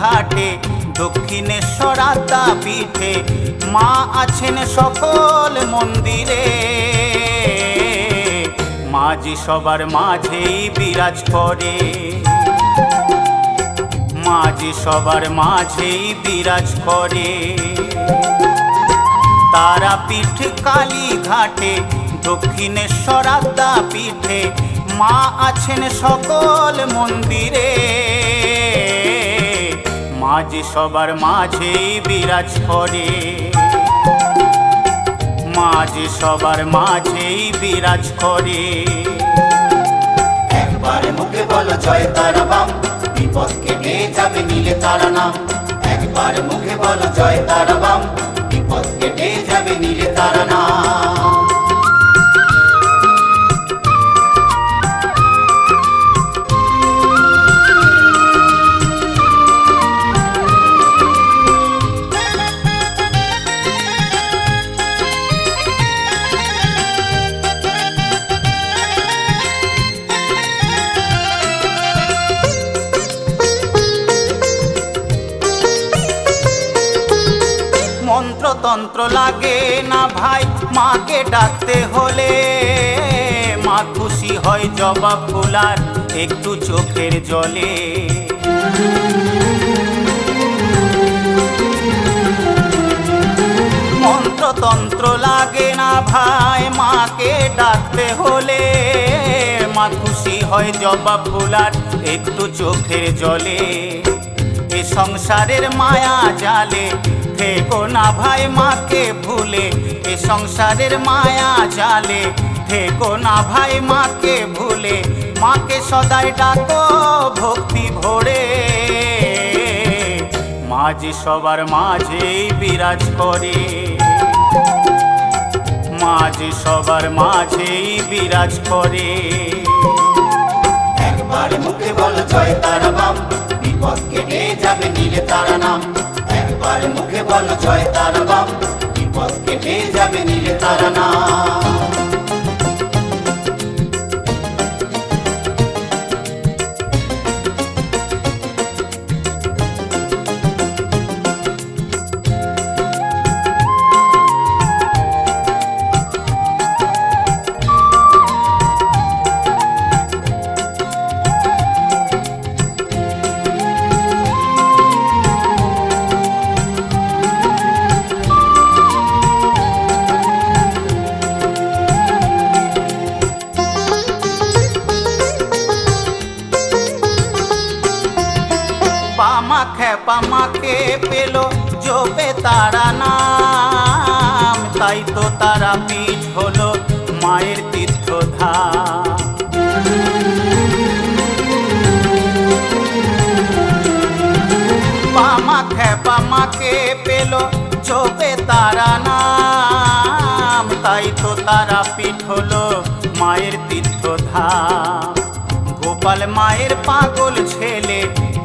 ঘাটে, দক্ষিণেশ্বর আদ্যা পিঠে, মা আছেন সকল মন্দিরে। মাঝি সবার মাঝেই বিরাজ করে। মাঝি সবার মাঝেই বিরাজ করে। তারাপীঠ কালী ঘাটে, দক্ষিণেশ্বর আদ্যা পিঠে, মা আছেন সকল মন্দিরে। মাঝি সবার মাঝেই বিরাজ করে। মাঝ সবার মাঝেই বিরাজ করে। একবার মুখে বলো জয় তারা বাম বিপদ কেটে যাবে নীলে তারা নাম। একবার মুখে বলো জয় তারা বাম বিপদ কেটে যাবে নীলে মন্ত্রতন্ত্র লাগে না ভাই। মাকে ডাকতে হলে মা খুশি হয় জবা ফুলার একটু চোখের জলে। মন্ত্রতন্ত্র লাগে না ভাই, মাকে ডাকতে হলে মা খুশি হয় জবা ফুলার একটু চোখের জলে। এ সংসারের মায়া জালে থেকো না ভাই, মাকে ভুলে এ সংসারের মায়া জালে। থেকো না ভাই, মাকে ভুলে মাকে সদাই ডাকো, ভক্তি ভরে। মাঝে সবার মাঝেই বিরাজ করে। মাঝে সবার মাঝেই বিরাজ করে। একবার মুখে বলো জয় তারা বাম বিপদ কেটে যাবে নীলে তারা নাম? বলো জয় তার বাম বিপদ কেটে যাবে নীলে তারা নাম। পামা খেপা মাকে পেল জোবে তারা নাম। তাই তো তারা পিঠ হলো মায়ের তীর্থধাম। পামা খেপা মাকে পেল চোপে তারা নাম। তাই তো তারা পিঠ হলো মায়ের তীর্থধাম। গোপাল মায়ের পাগল ছেলে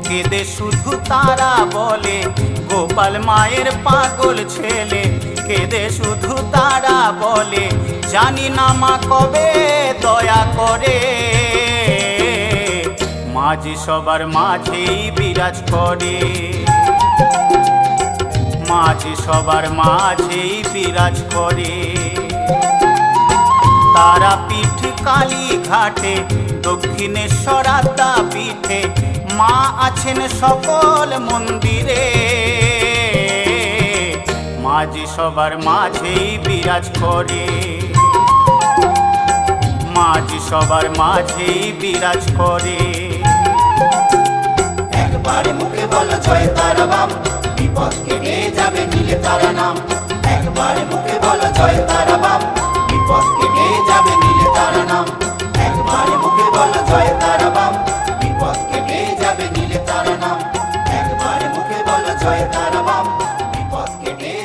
কেঁদে শুধু তারা বলে, গোপাল মায়ের পাগল ছেলে। কেঁদে শুধু তারা বলে, জানি না মা কবে দয়া করে। মাঝি সবার মাঝেই বিরাজ করে। মাঝি সবার মাঝেই বিরাজ করে। তারা পিঠ কালী ঘাটে দক্ষিণেশ্বর আদ্যা পিঠে মা আছেন সকল মন্দিরে। মাঝি সবার মাঝেই বিরাজ করে। মাঝি সবার মাঝেই বিরাজ করে।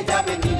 Benjamin.